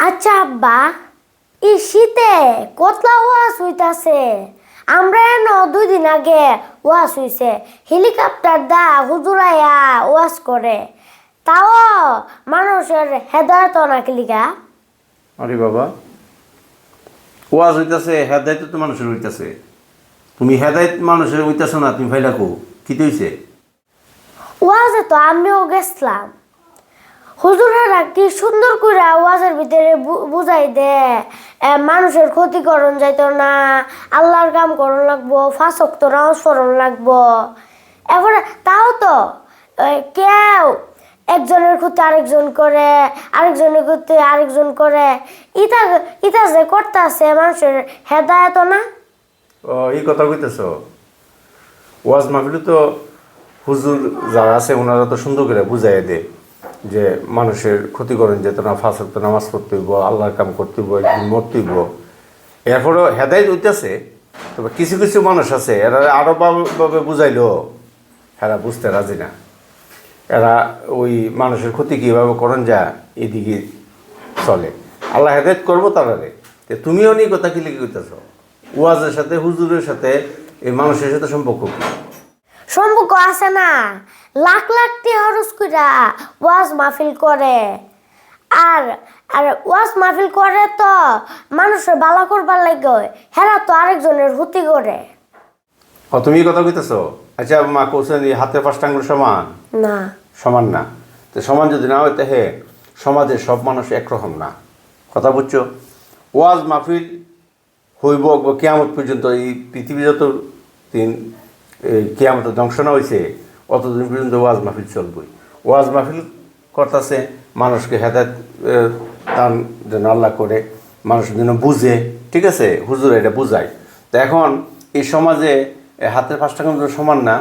আচ্ছা আব্বা এই শীতে কতলা ওয়াশ হইতাছে? আমরা এন দুই দিন আগে ওয়াশ হইছে হেলিকপ্টার দা হুজুরাইয়া ওয়াশ করে। তাও মানুষের হেদায়ত না কিলিকা আরে বাবা ওয়াজ হইতাছে হেদায়ত তো মানুষের হইতাছে। তুমি হেদায়ত মানুষের হইতাছো না তুমি ফাইলা কো কি হইছে? ওয়াজে তো আমিও গেছিলাম হুজুরেরা কি সুন্দর করে ওয়াজের বুঝাই দে। মানুষের ক্ষতিকরণ যাইতো না। আল্লাহর কাম করণ লাগবো, ফাঁসক তো লাগবো। এবারে তাও তো কেউ একজনের ক্ষতি আরেকজন করে, আরেকজনের ক্ষতি আরেকজন করে। ইতা ইটা যে করতেছে মানুষের হেদায়ত না। ও, এই কথা কইতেছ? ওয়াজ মাহফিলে তো হুজুর যারা আছে, ওনারা তো সুন্দর করে বুঝাই দে যে মানুষের ক্ষতিকরণ যেত না ফাঁসক তো নামাজ পড়তে হইব, আল্লাহর কাম করতে হইব, একদিন মরতে হইব। এরপরও হেদায়ত হইতেছে, তবে কিছু কিছু মানুষ আছে, এরা আরও ভাবে বুঝাইলো, এরা বুঝতে রাজি না। এরা ওই মানুষের ক্ষতি কীভাবে করেন যা এদিকে চলে। আল্লাহ হেদায়ত করব তারারে তে তুমিও নি কথা কি লিখে কইতেছ? ওয়াজের সাথে, হুজুরের সাথে, এই মানুষের সাথে সম্পর্ক কি? সম্পর্ক আছে না। লাখ লাখ টি খরচ কইরা ওয়াজ মাহফিল করে। আর আর ওয়াজ মাহফিল করে তো মানুষের বালা করবার লাগে হেরা তো আরেকজনের হুতি করে। ও তুমি কথা কইতেছ? আচ্ছা মা কৌশল হাতের পাঁচটা আঙ্গুল সমান? না। সমান না। তো সমান যদি না হয় তাহে সমাজের সব মানুষ একরকম না। কথা বুঝছ? ওয়াজ মাহফিল হইব কেয়ামত পর্যন্ত এই পৃথিবী যত দিন কেয়ামত ধ্বংস না হয়েছে অতদিন পর্যন্ত ওয়াজ মাহফিল চলবই। ওয়াজ মাহফিল করতেছে, মানুষকে হেদায়ত দান যেন আল্লাহ করে, মানুষ যেন বুঝে, ঠিক আছে? হুজুর এটা বুঝায়। তো এখন এই সমাজে হাতের পাঁচটা কিন্তু সমান না,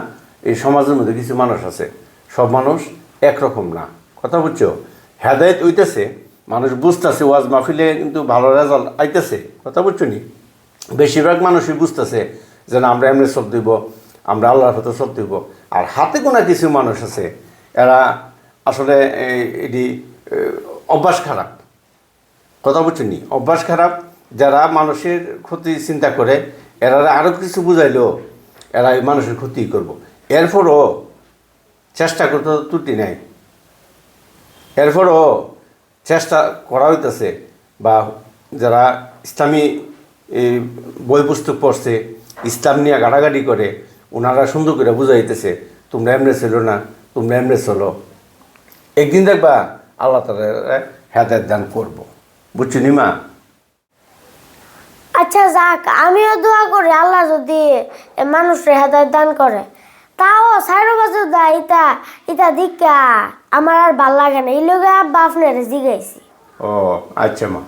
এই সমাজের মধ্যে কিছু মানুষ আছে। সব মানুষ একরকম না। কথা বুঝছ? হেদায়ত হইতেছে, মানুষ বুঝতেছে ওয়াজ মাহফিলে কিন্তু ভালো রেজাল্ট আইতেছে। কথা বুঝছ নি? বেশিরভাগ মানুষই বুঝতেছে যে না আমরা এমনি সব দিব আমরা আল্লাহর হতে সব দিব আর হাতে গোনা কিছু মানুষ আছে, এরা আসলে এটি অভ্যাস খারাপ। কথা বুঝছেন নি? অভ্যাস খারাপ, যারা মানুষের ক্ষতি চিন্তা করে, এরা আরও কিছু বুঝাইলেও এরা মানুষের ক্ষতি করব। এরপরও চেষ্টা করতে ত্রুটি নাই। এরপরও চেষ্টা করা হইতেছে, বা যারা ইসলামী বই পুস্তক পড়ছে, ইসলাম নিয়ে গাড়াগাড়ি করে ওনারা সুন্দর করে বুঝাইতেছে তোমরা এমনি ছিল না তোমরা এমনি চলো। একদিন দেখবা আল্লাহ তালা হেদায়ত দান করব। বুঝছ নিমা আচ্ছা যাক আমিও দোয়া করি আল্লাহ যদি মানুষের হেদায়ত দান করে। তাও সাইড বাজু দা ইতা ইতা দিকা আমার আর ভালো লাগে না। এই লোকে আব্বা আপনার জিগাইছি। ও আচ্ছা মা।